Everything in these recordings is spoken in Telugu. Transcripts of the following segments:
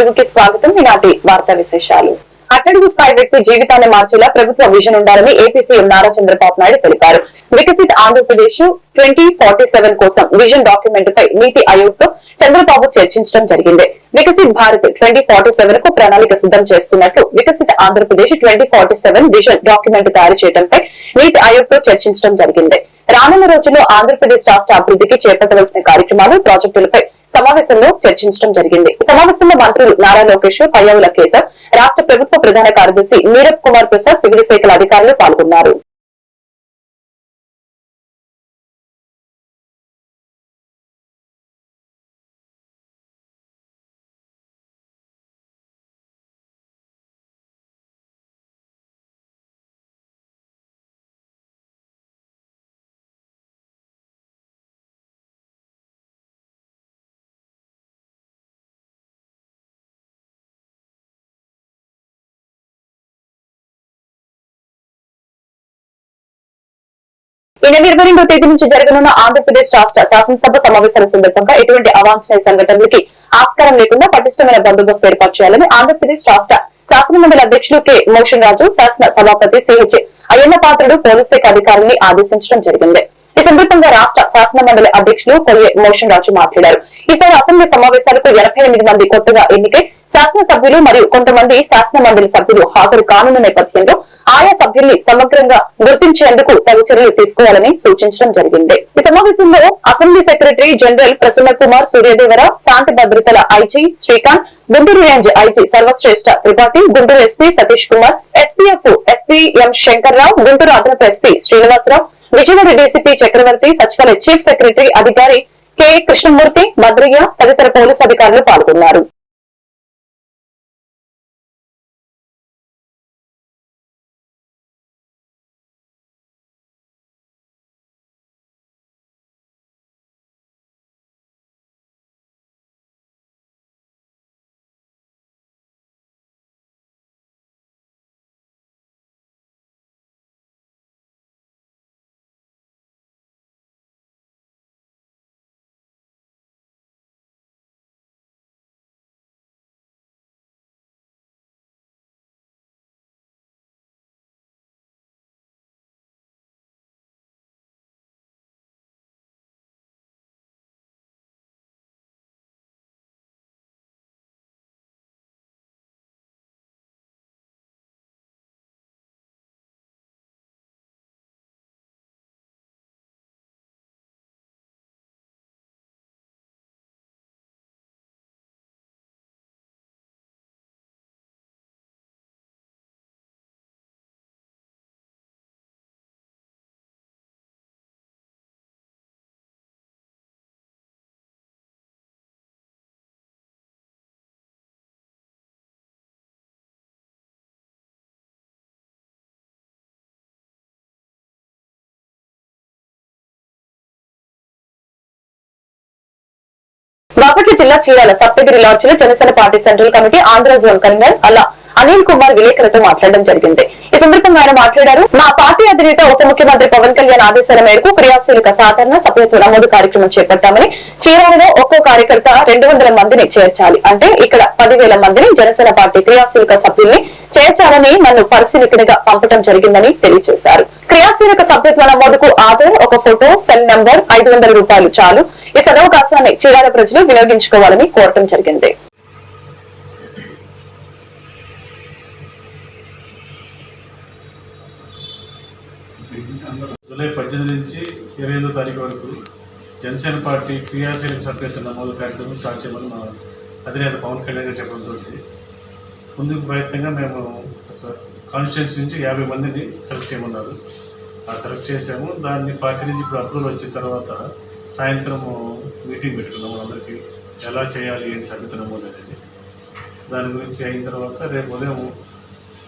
తెలుగుకి స్వాగతం. ఈనాటి వార్తా విశేషాలు. అట్టడుగు స్థాయి వ్యక్తి జీవితాన్ని మార్చేలా ప్రభుత్వ విజన్ ఉండాలని ఏపీ సీఎం నారా చంద్రబాబు నాయుడు తెలిపారు. Viksit Andhra Pradesh twenty forty seven కోసం విజన్ డాక్యుమెంట్ పై నీతి ఆయోగ్తో చంద్రబాబు చర్చించడం జరిగింది. వికసిత్ భారత్ ట్వంటీ ఫార్టీ సెవెన్కు ప్రణాళిక సిద్ధం చేస్తున్నట్లు Viksit Andhra Pradesh twenty forty seven vision document తయారు చేయడంపై నీతి ఆయోగ్తో చర్చించడం జరిగింది. రానున్న రోజుల్లో ఆంధ్రప్రదేశ్ రాష్ట్ర అభివృద్ధికి చేపట్టవలసిన కార్యక్రమాలు ప్రాజెక్టులపై సమావేశంలో చర్చించడం జరిగింది. సమావేశంలో మంత్రులు నారా లోకేష్ పయ్యావుల కేశవ్ రాష్ట్ర ప్రభుత్వ ప్రధాన కార్యదర్శి నీరబ్ కుమార్ ప్రసాద్ వివిధ శాఖల అధికారులు పాల్గొన్నారు. ఈ నెల ఇరవై రెండో తేదీ నుంచి జరగనున్న ఆంధ్రప్రదేశ్ రాష్ట్ర శాసనసభ సమావేశాల సందర్భంగా ఎటువంటి అవాంఛనీయ సంఘటనలకి ఆస్కారం లేకుండా పటిష్టమైన బందోబస్తు ఏర్పాటు చేయాలని ఆంధ్రప్రదేశ్ రాష్ట్ర శాసనమండలి అధ్యక్షులు కె. మోషన్ రాజు శాసన సభాపతి సిహెచ్ అయ్యన్న పాత్రుడు పోలీస్ శాఖ అధికారుల్ని ఆదేశించడం జరిగింది. ఈ సందర్భంగా రాష్ట్ర శాసన మండలి అధ్యక్షులు కొయ్యే మోషన్ రాజు మాట్లాడారు. ఈసారి అసెంబ్లీ సమావేశాలకు ఎనభై మంది కొత్తగా ఎన్నికై శాసనసభ్యులు మరియు కొంతమంది శాసన మండలి సభ్యులు హాజరు కానున్న నేపథ్యంలో ఆయా సభ్యుల్ని సమగ్రంగా గుర్తించేందుకు తగు చర్యలు తీసుకోవాలని సూచించడం జరిగింది. ఈ సమావేశంలో assembly secretary general Prasanna Kumar Suryadevara శాంతి భద్రతల IG Srikanth Guntur range IG Sarvashreshtha Tripathi Guntur SP Satish Kumar SPF SP M Shankar Rao Guntur అదనపు ఎస్పీ శ్రీనివాసరావు విజయవాడ డీసీపీ చక్రవర్తి సచివాలయ చీఫ్ సెక్రటరీ అధికారి కె కృష్ణమూర్తి భద్రయ్య తదితర పోలీసు అధికారులు పాల్గొన్నారు. బాపట్ల జిల్లా Chirala Saptagiri లాడ్జ్లో Janasena party central committee Andhra zone convener Ala Anil Kumar విలేకరులతో మాట్లాడడం జరిగింది. ఈ సందర్భంగా ఆయన మాట్లాడారు. మా పార్టీ అధినేత ఉప ముఖ్యమంత్రి పవన్ కళ్యాణ్ ఆదేశాల మేరకు క్రియాశీలక సాధారణ సభ్యత్వ నమోదు కార్యక్రమం చేపట్టామని చీరాలలో ఒక్కో కార్యకర్త రెండు వందల మందిని చేర్చాలి. అంటే ఇక్కడ పదివేల మందిని జనసేన పార్టీ క్రియాశీలక సభ్యుల్ని చేర్చాలని నన్ను పరిశీలికనిగా పంపడం జరిగిందని తెలియజేశారు. క్రియాశీలక సభ్యత్వ నమోదుకు ఆధార్ ఒక ఫోటో సెల్ నంబర్ ఐదు వందల రూపాయలు చాలు. ఈ సదవకాశాన్ని చీరాల ప్రజలు వినియోగించుకోవాలని కోరటం జరిగింది. జూలై పద్దెనిమిది నుంచి ఇరవై ఎనిమిదో తారీఖు వరకు జనసేన పార్టీ క్రియాశీలక సభ్యత నమోదు కార్యక్రమం స్టార్ట్ చేయమని మా అధినేత పవన్ కళ్యాణ్ గారు చెప్పడంతో ముందుకు ప్రయత్నంగా మేము ఒక కాన్స్టిట్యున్సీ నుంచి యాభై మందిని సెలెక్ట్ చేయమన్నారు. ఆ సెలెక్ట్ చేసాము దాన్ని పార్టీ నుంచి ఇప్పుడు అప్రూవల్ వచ్చిన తర్వాత సాయంత్రం మీటింగ్ పెట్టుకున్నాము అందరికీ. ఎలా చేయాలి ఏంటి సభ్యత నమోదు అనేది. దాని గురించి అయిన తర్వాత రేపు ఉదయం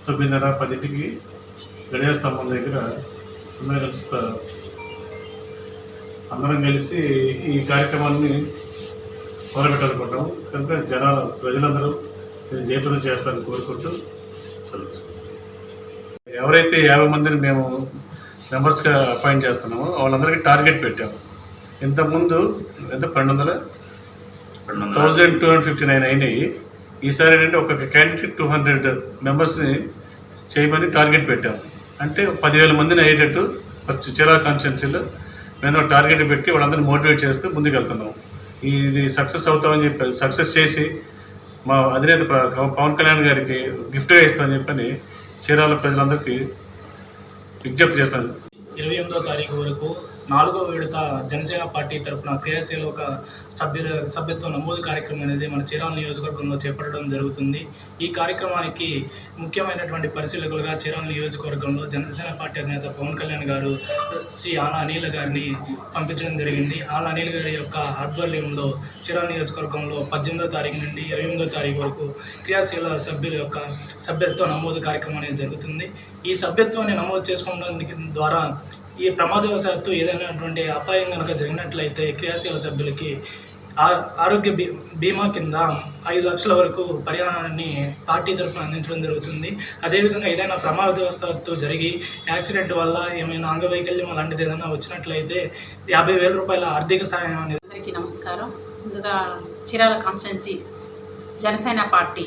తొమ్మిదిన్నర పదింటికి గడియ స్తంభం దగ్గర అందరం కలిసి అందరం కలిసి ఈ కార్యక్రమాన్ని మొదలుపెట్టాలనుకుంటాం కనుక జనాలు ప్రజలందరూ దీన్ని జయప్రదం చేస్తారని కోరుకుంటూ సెలవు ఎవరైతే యాభై మందిని మేము మెంబర్స్గా అపాయింట్ చేస్తున్నామో వాళ్ళందరికీ టార్గెట్ పెట్టాము ఇంతకుముందు ఎంత? పన్నెండు వందల? Thousand two hundred fifty nine అయినాయి. ఈసారి ఏంటంటే ఒక క్యాండిడేట్ టూ హండ్రెడ్ మెంబర్స్ని చేయమని టార్గెట్ పెట్టాం. అంటే పదివేల మందిని అయ్యేటట్టు చిరా కాన్స్టిట్యున్సీలో మేము టార్గెట్ పెట్టి వాళ్ళందరినీ మోటివేట్ చేస్తూ ముందుకెళ్తున్నాం. ఇది సక్సెస్ అవుతామని చెప్పి సక్సెస్ చేసి మా అధినేత పవన్ కళ్యాణ్ గారికి గిఫ్ట్గా ఇస్తామని చెప్పని చీరాల ప్రజలందరికీ విజ్ఞప్తి చేస్తాను. ఇరవై ఎనిమిదో తారీఖు వరకు నాలుగో విడత జనసేన పార్టీ తరఫున క్రియాశీల ఒక సభ్యుల సభ్యత్వ నమోదు కార్యక్రమం అనేది మన చీరాల నియోజకవర్గంలో చేపట్టడం జరుగుతుంది. ఈ కార్యక్రమానికి ముఖ్యమైనటువంటి పరిశీలకులుగా చీరాల నియోజకవర్గంలో జనసేన పార్టీ అధినేత పవన్ కళ్యాణ్ గారు శ్రీ ఆన అనిల్ గారిని పంపించడం జరిగింది. ఆన అనిల్ గారి యొక్క ఆధ్వర్యంలో చీరాల నియోజకవర్గంలో పద్దెనిమిదో తారీఖు నుండి ఇరవై ఎనిమిదో తారీఖు వరకు క్రియాశీల సభ్యుల యొక్క సభ్యత్వ నమోదు కార్యక్రమం అనేది జరుగుతుంది. ఈ సభ్యత్వాన్ని నమోదు చేసుకోవడానికి ద్వారా ఈ ప్రమాదవశాత్తు ఏదైనటువంటి అపాయం కనుక జరిగినట్లయితే క్రియాశీల సభ్యులకి ఆ- ఆరోగ్య బీ బీమా కింద ఐదు లక్షల వరకు పరిహారాన్ని పార్టీ తరఫున అందించడం జరుగుతుంది. అదేవిధంగా ఏదైనా ప్రమాదవశాత్తు జరిగి యాక్సిడెంట్ వల్ల ఏమైనా అంగవైకల్యం అలాంటిది ఏదైనా వచ్చినట్లయితే యాభై వేల రూపాయల ఆర్థిక సహాయం అనేది అందరికీ నమస్కారం. ముందుగా చీరాల కాన్స్టిట్యున్సీ జనసేన పార్టీ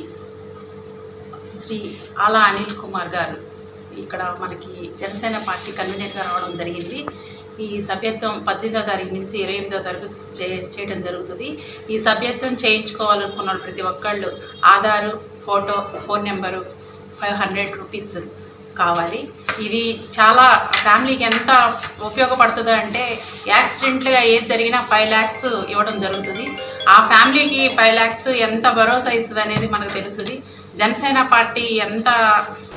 శ్రీ ఆలా అనిల్ కుమార్ గారు ఇక్కడ మనకి జనసేన పార్టీ కన్వీనర్గా రావడం జరిగింది. ఈ సభ్యత్వం పద్దెనిమిదో తారీఖు నుంచి ఇరవై ఎనిమిదో తారీఖు చే చేయడం జరుగుతుంది. ఈ సభ్యత్వం చేయించుకోవాలనుకున్న వాళ్ళు ప్రతి ఒక్కళ్ళు Aadhaar photo phone number five hundred rupees కావాలి. ఇది చాలా ఫ్యామిలీకి ఎంత ఉపయోగపడుతుందో అంటే యాక్సిడెంట్గా ఏది జరిగినా ఫైవ్ ల్యాక్స్ ఇవ్వడం జరుగుతుంది. ఆ ఫ్యామిలీకి ఫైవ్ ల్యాక్స్ ఎంత భరోసా ఇస్తుంది అనేది మనకు తెలుస్తుంది. జనసేన పార్టీ ఎంత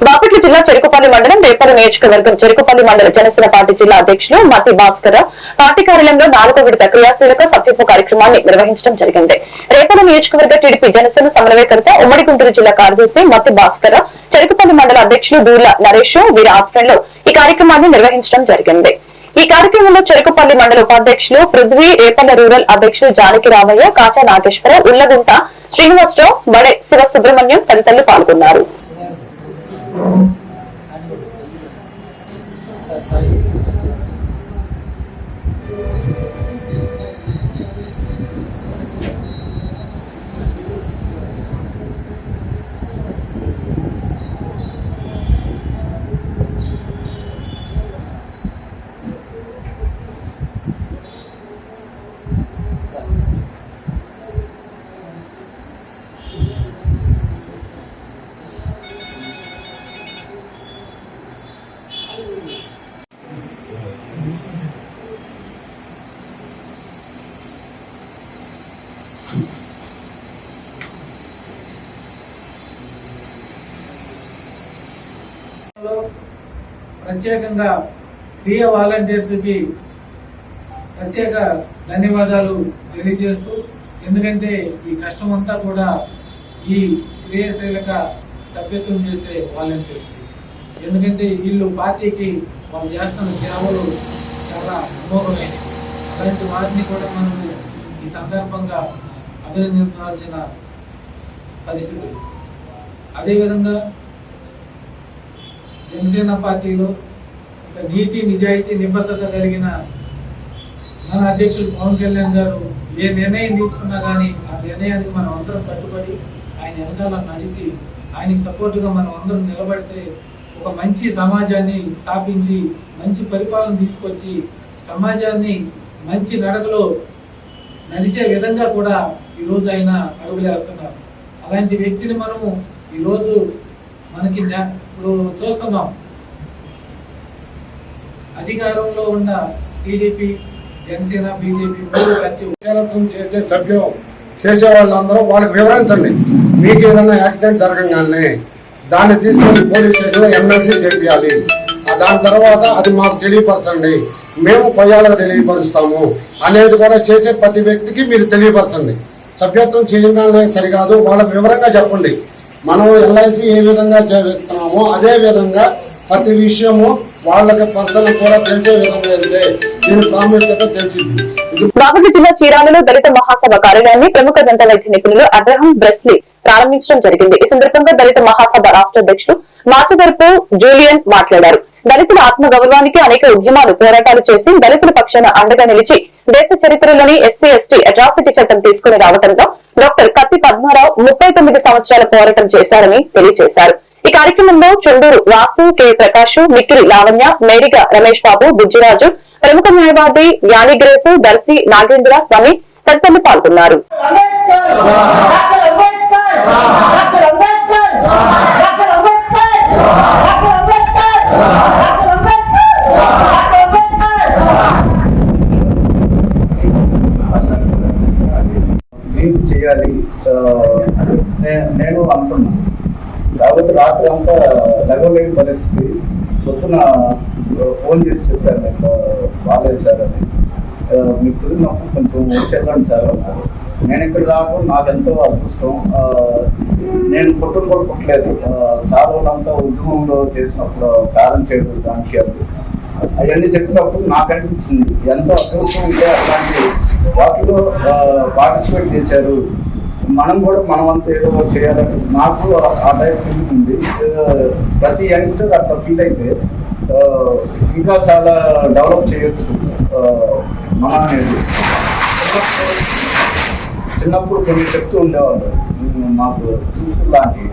బాపట్ల జిల్లా చెరుకుపల్లి మండలం రేపల్లి నియోజకవర్గం చెరుకుపల్లి మండల జనసేన పార్టీ జిల్లా అధ్యక్షులు మతి భాస్కర్. పార్టీ కార్యాలయంలో నాలుగో విడత క్రియాశీలక సభ్యత్వ కార్యక్రమాన్ని నిర్వహించడం జరిగింది. రేపల్లి నియోజకవర్గ టీడీపీ జనసేన సమన్వయకర్త ఉమ్మడి గుంటూరు జిల్లా కార్యదర్శి మతి భాస్కర్. చెరుకుపల్లి మండల అధ్యక్షులు దూర్ల నరేష్ వీరి ఆధ్వర్యంలో ఈ కార్యక్రమాన్ని నిర్వహించడం జరిగింది. ఈ కార్యక్రమంలో చెరుకుపల్లి మండల ఉపాధ్యక్షులు పృథ్వీ రేపల్ల రూరల్ అధ్యక్షులు జానకి రామయ్య కాచా నాగేశ్వర ఉల్లగుంట శ్రీనివాసరావు బడే శివ సుబ్రహ్మణ్యం తదితరులు పాల్గొన్నారు. ప్రత్యేకంగా క్రియ వాలంటీర్స్కి ప్రత్యేక ధన్యవాదాలు తెలియజేస్తూ ఎందుకంటే ఈ కష్టం అంతా కూడా ఈ క్రియాశీలక సభ్యత్వం చేసే వాలంటీర్స్. ఎందుకంటే వీళ్ళు పార్టీకి వాళ్ళు చేస్తున్న సేవలు చాలా అమోఘమైనవి. అలాంటి వారిని కూడా మనము ఈ సందర్భంగా అభినందించాల్సిన పరిస్థితి. అదేవిధంగా జనసేన పార్టీలో ఒక నీతి నిజాయితీ నిబద్ధత కలిగిన మన అధ్యక్షుడు పవన్ కళ్యాణ్ గారు ఏ నిర్ణయం తీసుకున్నా కానీ ఆ నిర్ణయానికి మనం అందరం కట్టుబడి ఆయన వెనకాల నడిచి ఆయనకి సపోర్టుగా మనం అందరం నిలబడితే ఒక మంచి సమాజాన్ని స్థాపించి మంచి పరిపాలన తీసుకొచ్చి సమాజాన్ని మంచి నడకలో నడిచే విధంగా కూడా ఈరోజు ఆయన అడుగులేస్తున్నారు. అలాంటి వ్యక్తిని మనము ఈరోజు మనకి ఇప్పుడు చూస్తున్నాం. అధికారంలో ఉన్న టీడీపీ జనసేన బీజేపీ మూడు కలిసి చేసే సభ్యం చేసే వాళ్ళందరూ వాళ్ళకి వివరించండి. మీకు ఏదైనా యాక్సిడెంట్ జరగంగానే దాన్ని తీసుకొని పోలీస్ స్టేషన్లో ఎమ్మెల్సీ చేయాలి దాని తర్వాత అది మాకు తెలియపరచండి. మేము పయ్యాలకు తెలియపరుస్తాము అనేది కూడా చేసే ప్రతి వ్యక్తికి మీరు తెలియపరచండి. సభ్యత్వం చేయగానే సరికాదు వాళ్ళ వివరంగా చెప్పండి. మనం ఎల్ఐసి ఏ విధంగా చేస్తున్నామో అదే విధంగా ప్రతి విషయము వాళ్ళకి పర్సన్ కూడా తెలిసే విధంగా అయితే దీని ప్రాముఖ్యత తెలిసింది. బాపట్ల జిల్లా చీరాలలో దళిత మహాసభ కార్యాలయాన్ని ప్రముఖ దంత వైద్య నిపుణులు అబ్రహం బ్రెస్లీ ప్రారంభించడం జరిగింది. ఈ సందర్భంగా దళిత మహాసభ రాష్ట్ర అధ్యక్షులు మాచదర్పు జూలియన్ మాట్లాడారు. దళితుల ఆత్మగౌరవానికి అనేక ఉద్యమాలు పోరాటాలు చేసి దళితుల పక్షాన అండగా నిలిచి దేశ చరిత్రలోని ఎస్సీ ఎస్టీ అట్రాసిటీ చట్టం తీసుకుని రావడంలో డాక్టర్ కత్తి పద్మారావు ముప్పై తొమ్మిది సంవత్సరాల పోరాటం చేశారని తెలియజేశారు. ఈ కార్యక్రమంలో చుండూరు వాసు కె. ప్రకాష్ మిక్కిలి లావణ్య మేరిగా రమేష్ బాబు బుజ్జిరాజు ప్రముఖ న్యాయవాది యానిగ్రేసు దర్శి నాగేంద్ర స్వామి తదితరులు పాల్గొన్నారు Ambedkar doctor Ambedkar doctor Ambedkar doctor Ambedkar doctor Ambedkar doctor Ambedkar doctor Ambedkar నేను చేయాలి నేను అనుకున్నాను కాబట్టి రాత్రి అంతా నగవలేని పరిస్థితి. పొద్దున ఫోన్ చేసి చెప్పాను ఇట్లా బాగాలేదు సార్ అని. మీకు కుదిరినప్పుడు కొంచెం వచ్చేళ్ళండి సార్ అన్నారు నేను ఇక్కడ రావడం నాకు ఎంతో అదృష్టం. నేను పుట్టను కూడా పుట్టలేదు సార్ వాళ్ళంతా ఉద్యమంలో చేసినప్పుడు కారం చేయడం దానికి అవన్నీ చెప్పినప్పుడు నాకు అనిపించింది ఎంతో అదృష్టం ఉంటే అట్లాంటి వాటిలో పార్టిసిపేట్ చేశారు. మనం కూడా మనం అంతా ఏదో చేయాలని నాకు ఆ- టైప్ ఫీలింగ్ ఉంది. ప్రతి యంగ్స్టర్ అట్లా ఫీల్ అయితే ఇంకా చాలా డెవలప్ చేయొచ్చు. మన అనేది. చిన్నప్పుడు- కొన్ని చెప్తూ ఉండేవాళ్ళు. మాకు సింపుల్ లాంటి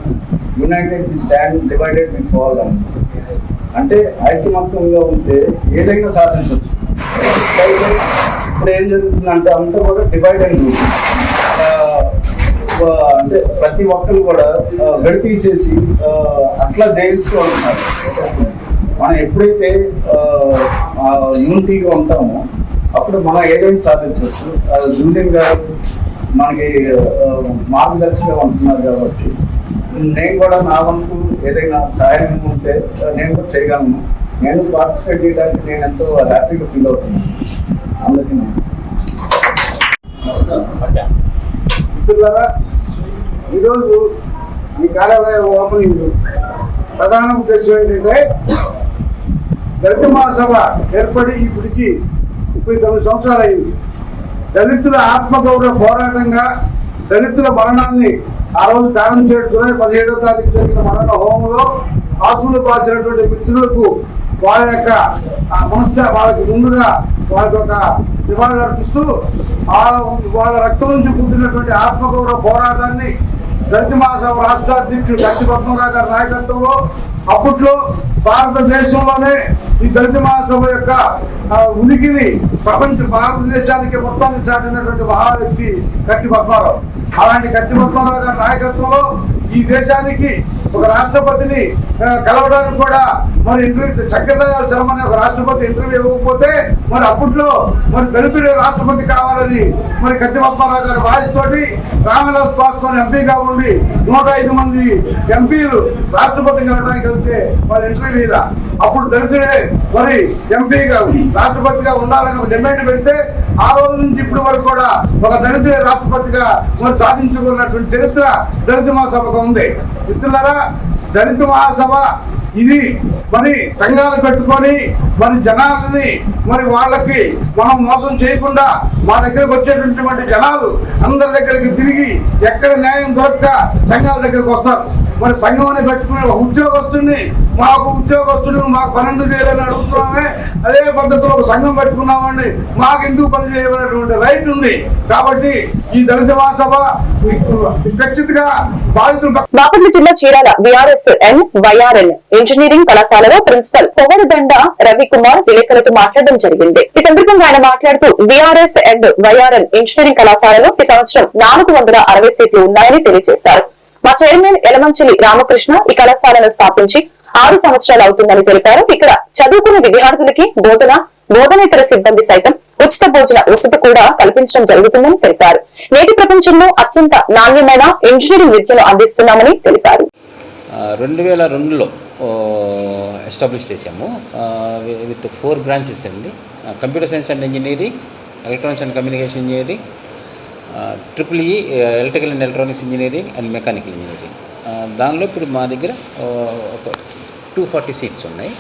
united we stand divided we fall అని. అంటే ఐక్యమత్వంగా ఉంటే ఏదైనా సాధించవచ్చు ఇప్పుడు ఏం జరుగుతుందంటే అంతా కూడా డివైడ్ అయింది. అంటే ప్రతి ఒక్కరు కూడా ఆ, విడతీసేసి అట్లా జయిస్తూ ఉంటున్నారు మనం ఎప్పుడైతే యూనిటీగా ఉంటామో అప్పుడు మనం ఏదైనా సాధించవచ్చు. జూనియర్ గారు మనకి మార్గదర్శిగా ఉంటున్నారు కాబట్టి నేను కూడా నా వంతు ఏదైనా సహాయం ఉంటే నేను కూడా చేయగలను. నేను పార్టిసిపేట్ చేయడానికి నేను ఎంతో హ్యాపీగా ఫీల్ అవుతున్నాను. అందుకని మిత్రులారా ఈరోజు ఈ కార్యాలయ ఓపెనింగ్ ప్రధాన ఉద్దేశం ఏంటంటే దళిత మహాసభ ఏర్పడి ఇప్పటికి ముప్పై తొమ్మిది సంవత్సరాలు అయింది. దళితుల ఆత్మగౌరవ పోరాటంగా దళితుల మరణాన్ని ఆ రోజు కారణం చేయడం జూలై పదిహేడో తారీఖు జరిగిన మరణ హోమంలో ఆసులు పాసినటువంటి మిత్రులకు వాళ్ళ యొక్క మనస్థ వాళ్ళకి ముందుగా వాళ్ళకి ఒక నివాళులు అర్పిస్తూ ఆ వాళ్ళ రక్తం నుంచి పుట్టినటువంటి ఆత్మగౌరవ పోరాటాన్ని దళిత మహాసభ రాష్ట్ర అధ్యక్షుడు గట్టి పద్మరావు గారి నాయకత్వంలో అప్పట్లో భారతదేశంలోనే ఈ దళిత మహాసభ యొక్క ఉనికిని ప్రపంచ భారతదేశానికి మొత్తాన్ని చాటినటువంటి మహా వ్యక్తి కత్తి పద్మారావు. అలాంటి కత్తి పద్మారావు గారి నాయకత్వంలో ఈ దేశానికి ఒక రాష్ట్రపతిని కలవడానికి కూడా మరి ఇంటర్వ్యూ చక్రధర శర్మ అనే ఒక రాష్ట్రపతి ఇంటర్వ్యూ ఇవ్వకపోతే మరి అప్పట్లో మరి దళితుడే రాష్ట్రపతి కావాలని మరి కత్తిపప్పారావు గారు గారి వాయిస్తోటి రామదాస్ పాస్వాన్ ఎంపీగా ఉండి నూట ఐదు మంది ఎంపీలు రాష్ట్రపతి కలవడానికి వెళ్తే మరి ఇంటర్వ్యూ అప్పుడు దళితుడే మరి ఎంపీగా రాష్ట్రపతిగా ఉండాలని ఒక డిమాండ్ పెడితే ఆ రోజు నుంచి ఇప్పటి వరకు కూడా ఒక దళితుడే రాష్ట్రపతిగా మరి సాధించుకున్నటువంటి చరిత్ర దళిత మహాసభకు ఉంది. మిత్రులారా దళిత మహాసభ ఇది మరి సంఘాలు పెట్టుకొని మరి జనాలని మరి వాళ్ళకి మనం మోసం చేయకుండా మా దగ్గరకు వచ్చేటటువంటి జనాలు అందరి దగ్గరికి తిరిగి ఎక్కడ న్యాయం దొరక్క సంఘాల దగ్గరికి వస్తారు. మరి సంఘం అని పెట్టుకునే ఒక ఉద్యోగస్తుని మాకు ఉద్యోగస్తుడు మాకు పన్నెండు చేయాలని అడుగుతున్నామే. అదే పద్ధతిలో ఒక సంఘం పెట్టుకున్నామండి మాకు ఎందుకు పని చేయబడినటువంటి రైట్ ఉంది. కాబట్టి ఈ దళిత మహాసభ ఖచ్చితంగా బాధితులు బాపట్ల జిల్లా Chirala BRS N YRN engineering కళాశాలలో ప్రిన్సిపల్ పొగరుదండ రవికుమార్ విలేకరులతో మాట్లాడడం జరిగింది. ఈ సందర్భంగా ఆయన మాట్లాడుతూ విఆర్ఎస్ అండ్ వైఆర్ఎన్ ఇంజనీరింగ్ కళాశాలలో ఈ సంవత్సరం నాలుగు వందల అరవై సీట్లు ఉన్నాయని తెలియజేశారు. మా చైర్మన్ ఎలమంచిలి రామకృష్ణ ఈ కళాశాలను స్థాపించి ఆరు సంవత్సరాలు అవుతుందని తెలిపారు. ఇక్కడ చదువుకునే విద్యార్థులకి బోధన బోధనేతర సిబ్బంది సైతం ఉచిత భోజన వసతి కూడా కల్పించడం జరుగుతుందని తెలిపారు. నేటి ప్రపంచంలో అత్యంత నాణ్యమైన ఇంజనీరింగ్ విద్యను అందిస్తున్నామని తెలిపారు. రెండు వేల రెండులో ఎస్టాబ్లిష్ చేశాము. విత్ ఫోర్ బ్రాంచెస్ అండి. Computer science and engineering electronics and communication engineering triple E electrical and electronics engineering and mechanical engineering. దానిలో ఇప్పుడు మా దగ్గర ఒక టూ ఫార్టీ సీట్స్ ఉన్నాయి.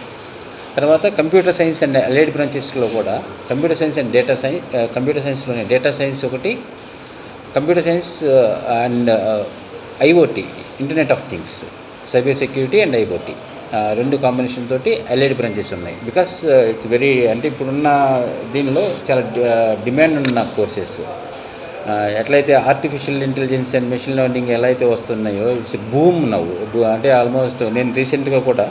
తర్వాత కంప్యూటర్ సైన్స్ అండ్ అలైడ్ బ్రాంచెస్లో కూడా computer science and data science computer సైన్స్లోనే data science ఒకటి computer science and IOT internet of things cyber security and IOT రెండు కాంబినేషన్ తోటి ఎల్ఐడి బ్రాంచెస్ ఉన్నాయి. బికాస్ ఇట్స్ వెరీ అంటే ఇప్పుడున్న దీనిలో చాలా డిమాండ్ ఉన్న కోర్సెస్. ఎట్లయితే artificial intelligence and machine learning ఎలా అయితే వస్తున్నాయో ఇట్స్ బూమ్ నవ్వు అంటే ఆల్మోస్ట్ నేను రీసెంట్గా కూడా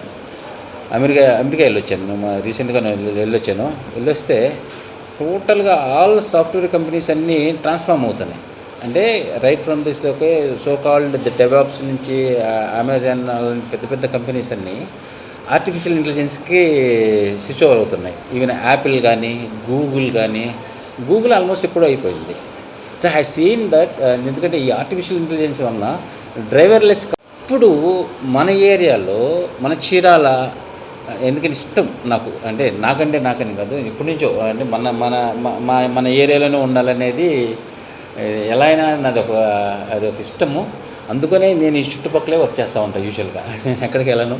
అమెరికా అమెరికా వెళ్ళొచ్చాను. రీసెంట్గా నేను వెళ్ళొచ్చాను. వెళ్ళొస్తే టోటల్గా ఆల్ సాఫ్ట్వేర్ కంపెనీస్ అన్నీ ట్రాన్స్ఫార్మ్ అవుతున్నాయి. అంటే right from this okay so called the develops నుంచి అమెజాన్ అలాంటి పెద్ద పెద్ద కంపెనీస్ అన్నీ ఆర్టిఫిషియల్ ఇంటెలిజెన్స్కి స్విచ్ ఓవర్ అవుతున్నాయి. ఈవెన్ యాపిల్ కానీ గూగుల్ కానీ గూగుల్ ఆల్మోస్ట్ ఇప్పుడు అయిపోయింది. ఐ సీన్ దట్ ఎందుకంటే ఈ ఆర్టిఫిషియల్ ఇంటెలిజెన్స్ వలన డ్రైవర్లెస్ ఇప్పుడు మన ఏరియాలో మన చీరాల ఎందుకంటే ఇష్టం నాకు. అంటే నాకంటే నాకని కాదు ఇప్పటి నుంచో అంటే మన మన మా మన ఏరియాలోనే ఉండాలనేది ఎలా అయినా నాది ఒక అది ఒక ఇష్టము. అందుకనే నేను ఈ చుట్టుపక్కలే వర్క్ చేస్తూ ఉంటాను యూజువల్గా ఎక్కడికి వెళ్ళను.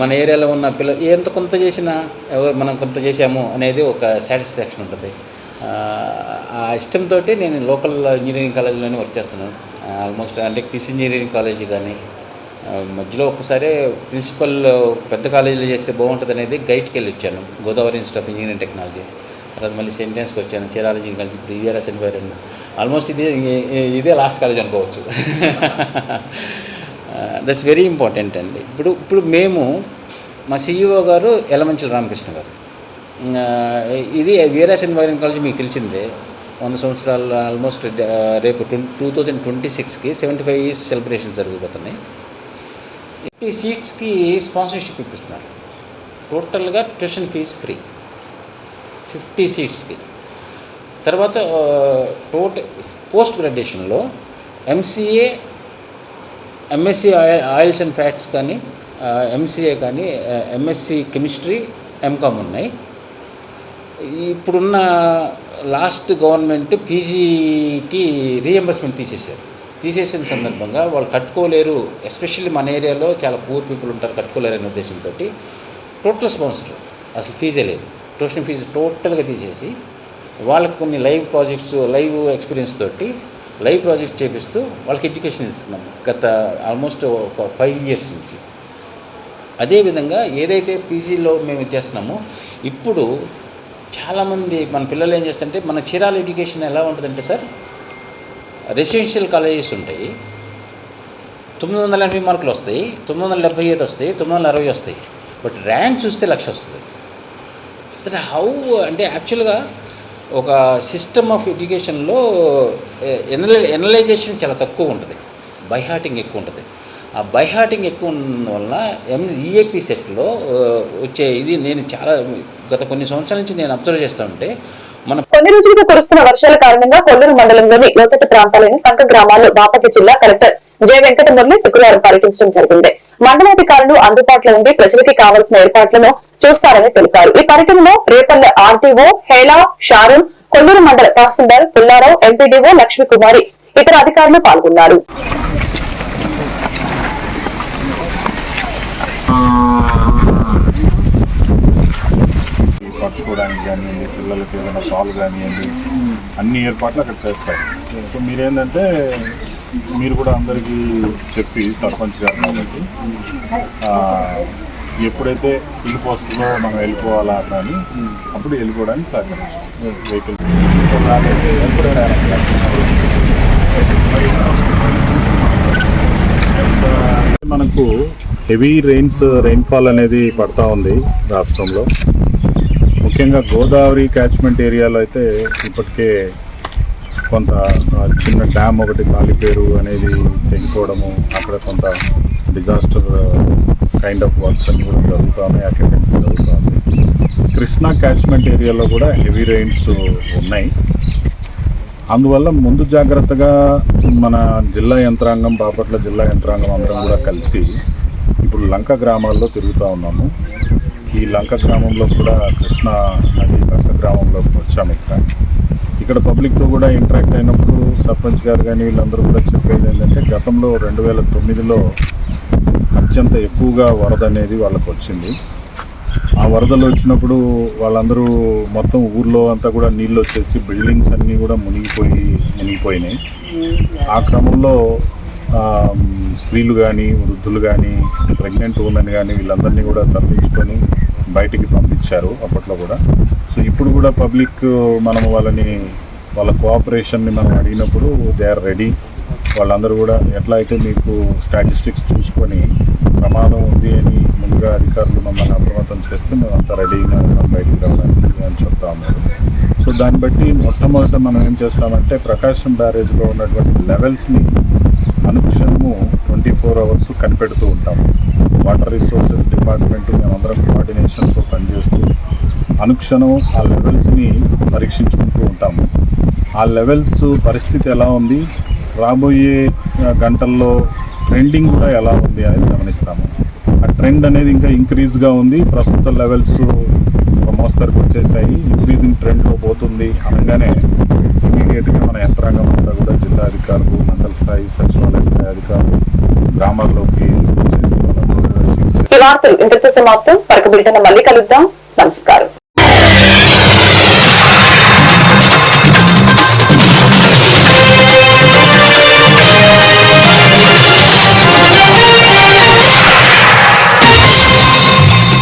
మన ఏరియాలో ఉన్న పిల్లలు ఎంత కొంత చేసినా ఎవరు మనం కొంత చేసాము అనేది ఒక సాటిస్ఫాక్షన్ ఉంటుంది. ఆ, ఇష్టంతో నేను లోకల్ ఇంజనీరింగ్ కాలేజీలోనే వర్క్ చేస్తున్నాను. ఆల్మోస్ట్ అంటే కిస్ ఇంజనీరింగ్ కాలేజీ కానీ మధ్యలో ఒక్కసారి ప్రిన్సిపల్ పెద్ద కాలేజీలో చేస్తే బాగుంటుంది అనేది గైడ్కి వెళ్ళి వచ్చాను. Godavari institute of engineering technology తర్వాత మళ్ళీ సెంటెన్స్కి వచ్చాను. Chirala engineering college. ఇప్పుడు ఈఆర్ఎస్ ఎన్వైరన్ ఆల్మోస్ట్ ఇది ఇదే లాస్ట్ కాలేజ్ అనుకోవచ్చు. దట్స్ వెరీ ఇంపార్టెంట్ అండి. ఇప్పుడు ఇప్పుడు మేము మా సిఇఓ గారు ఎలమంచిల రామకృష్ణ గారు. ఇది వీరాస్ ఎన్వైరన్ కాలేజ్ మీకు తెలిసిందే. వంద సంవత్సరాలు ఆల్మోస్ట్ రేపు టూ థౌజండ్ ట్వంటీ సిక్స్కి సెవెంటీ ఫైవ్ ఇయర్స్ సెలబ్రేషన్ జరగబోతున్నాయి ఫిఫ్టీ సీట్స్కి స్పాన్సర్షిప్ ఇప్పిస్తున్నారు. టోటల్గా ట్యూషన్ ఫీజు ఫ్రీ ఫిఫ్టీ సీట్స్కి తర్వాత total post గ్రాడ్యుయేషన్లో MCA MSc oils and fats కానీ ఎంసీఏ కానీ ఎంఎస్సి కెమిస్ట్రీ ఎంకామ్ ఉన్నాయి. ఇప్పుడున్న లాస్ట్ గవర్నమెంట్ పీజీకి రీఎంబర్స్మెంట్ తీసేశారు. తీసేసిన సందర్భంగా వాళ్ళు కట్టుకోలేరు ఎస్పెషల్లీ మన ఏరియాలో చాలా పూర్ పీపుల్ ఉంటారు కట్టుకోలేరు అనే ఉద్దేశంతో టోటల్ స్పాన్సర్ అసలు ఫీజే లేదు. ట్యూషన్ ఫీజు టోటల్గా తీసేసి వాళ్ళకి కొన్ని లైవ్ ప్రాజెక్ట్స్ లైవ్ ఎక్స్పీరియన్స్ తోటి లైవ్ ప్రాజెక్ట్స్ చేపిస్తూ వాళ్ళకి ఎడ్యుకేషన్ ఇస్తున్నాం. గత ఆల్మోస్ట్ ఒక ఫైవ్ ఇయర్స్ నుంచి. అదేవిధంగా ఏదైతే పీజీలో మేము చేస్తున్నామో ఇప్పుడు చాలామంది మన పిల్లలు ఏం చేస్తుంటే మన చీరాల ఎడ్యుకేషన్ ఎలా ఉంటుందంటే సార్ రెసిడెన్షియల్ కాలేజెస్ ఉంటాయి. తొమ్మిది వందల ఎనభై మార్కులు వస్తాయి తొమ్మిది వందల డెబ్బై ఐదు వస్తాయి తొమ్మిది వందల అరవై వస్తాయి. బట్ ర్యాంక్ చూస్తే లక్ష వస్తుంది. దట్ హౌ అంటే యాక్చువల్గా ఒక సిస్టమ్ ఆఫ్ ఎడ్యుకేషన్లో ఎనలై ఎనలైజేషన్ చాలా తక్కువ ఉంటుంది. బైహార్టింగ్ ఎక్కువ ఉంటుంది. ఆ బైహార్టింగ్ ఎక్కువ ఉండడం వలన ఎం ఈఏపీ సెట్లో వచ్చే ఇది నేను చాలా గత కొన్ని సంవత్సరాల నుంచి నేను అబ్జర్వ్ చేస్తా ఉంటే మన కొన్ని రోజులుగా కురుస్తున్న వర్షాల కారణంగా కొల్లూరు మండలంలోని లోతట్టు ప్రాంతాలైన కంక గ్రామాల్లో బాపట్ల జిల్లా కలెక్టర్ జె వెంకట శుక్రవారం పర్యటించడం జరిగింది. మండలాధికారులు అందుబాటులో ఉండి ప్రజలకి కావాల్సిన ఏర్పాట్లను చూస్తారని తెలిపారు. ఈ పర్యటనలో రేపల్లె ఆర్టీఓ హేలా షారూన్ కొల్లూరు మండల తహసీల్దార్ పుల్లారావు ఎంపీడీఓ లక్ష్మీకుమారి ఇతర అధికారులు పాల్గొన్నారు. పట్టుకోవడానికి కానివ్వండి పిల్లలకి ఏదైనా పాలు కానివ్వండి అన్ని ఏర్పాట్లు అక్కడ చేస్తారు. సో మీరేంటంటే మీరు కూడా అందరికీ చెప్పి సర్పంచ్ గారు కాబట్టి ఎప్పుడైతే పిలుపు వస్తుందో మనం వెళ్ళిపోవాలా అని అప్పుడు వెళ్ళిపోవడానికి సహకరించాం వెహికల్. ఎప్పుడైనా మనకు హెవీ రెయిన్స్ రెయిన్ఫాల్ అనేది పడతా ఉంది రాష్ట్రంలో. ముఖ్యంగా గోదావరి క్యాచ్మెంట్ ఏరియాలో అయితే ఇప్పటికే కొంత చిన్న డ్యామ్ ఒకటి కాలిపేరు అనేది తెగిపోవడము అక్కడ కొంత డిజాస్టర్ కైండ్ ఆఫ్ వర్క్స్ అన్ని కూడా జరుగుతూ ఉన్నాయి అటెండెన్స్ జరుగుతూ ఉంది కృష్ణా క్యాచ్మెంట్ ఏరియాలో కూడా హెవీ రెయిన్స్ ఉన్నాయి. అందువల్ల ముందు జాగ్రత్తగా మన జిల్లా యంత్రాంగం బాపట్ల జిల్లా యంత్రాంగం అందరం కూడా కలిసి ఇప్పుడు లంక గ్రామాల్లో తిరుగుతూ ఉన్నాము. ఈ లంక గ్రామంలో కూడా కృష్ణ నది లంక గ్రామంలోకి వచ్చాము ఇక్కడ. ఇక్కడ పబ్లిక్తో కూడా ఇంటరాక్ట్ అయినప్పుడు సర్పంచ్ గారు కానీ వీళ్ళందరూ కూడా చెప్పేది ఏంటంటే గతంలో రెండు వేల తొమ్మిదిలో అత్యంత ఎక్కువగా వరద అనేది వాళ్ళకు వచ్చింది. ఆ వరదలు వచ్చినప్పుడు వాళ్ళందరూ మొత్తం ఊర్లో అంతా కూడా నీళ్ళు వచ్చేసి బిల్డింగ్స్ అన్నీ కూడా మునిగిపోయి మునిగిపోయినాయి. ఆ క్రమంలో స్త్రీలు కానీ వృద్ధులు కానీ ప్రెగ్నెంట్ ఉమెన్ కానీ వీళ్ళందరినీ కూడా తరలించుకొని బయటికి పంపించారు అప్పట్లో కూడా. సో ఇప్పుడు కూడా పబ్లిక్ మనం వాళ్ళని వాళ్ళ కోఆపరేషన్ని మనం అడిగినప్పుడు దే ఆర్ రెడీ వాళ్ళందరూ కూడా ఎట్లా అయితే మీకు స్టాటిస్టిక్స్ చూసుకొని ప్రమాదం ఉంది అని ముందుగా అధికారులు మమ్మల్ని అప్రమత్తం చేస్తే మేము అంతా రెడీగా ఉన్నాం బయటికి రావడానికి అని చెప్తాము సో దాన్ని బట్టి మొట్టమొదట మనం ఏం చేస్తామంటే ప్రకాశం బ్యారేజ్లో ఉన్నటువంటి లెవెల్స్ని అనుక్షణము ట్వంటీ ఫోర్ అవర్స్ కనిపెడుతూ ఉంటాం. వాటర్ రిసోర్సెస్ డిపార్ట్మెంట్ మేమందరం కోఆర్డినేషన్తో పనిచేస్తూ అనుక్షణం ఆ లెవెల్స్ని పరీక్షించుకుంటూ ఉంటాము ఆ లెవెల్స్ పరిస్థితి ఎలా ఉంది? రాబోయే గంటల్లో ట్రెండింగ్ కూడా ఎలా ఉంది అనేది గమనిస్తాము. ఆ ట్రెండ్ అనేది ఇంకా ఇంక్రీజ్గా ఉంది. ప్రస్తుత లెవెల్స్ ఒక మోస్తరుకు వచ్చేసాయి ఇంక్రీజింగ్ ట్రెండ్లో పోతుంది అనగానే ఇమీడియట్గా మన యంత్రాంగం అంతా కూడా జిల్లా అధికారులు మండల స్థాయి సచివాలయ స్థాయి అధికారులు గ్రామాల్లోకి ఈ వార్తలు ఇంతటితో సమాప్తం. మరొక బిల్టన్ మళ్ళీ కలుద్దాం. నమస్కారం.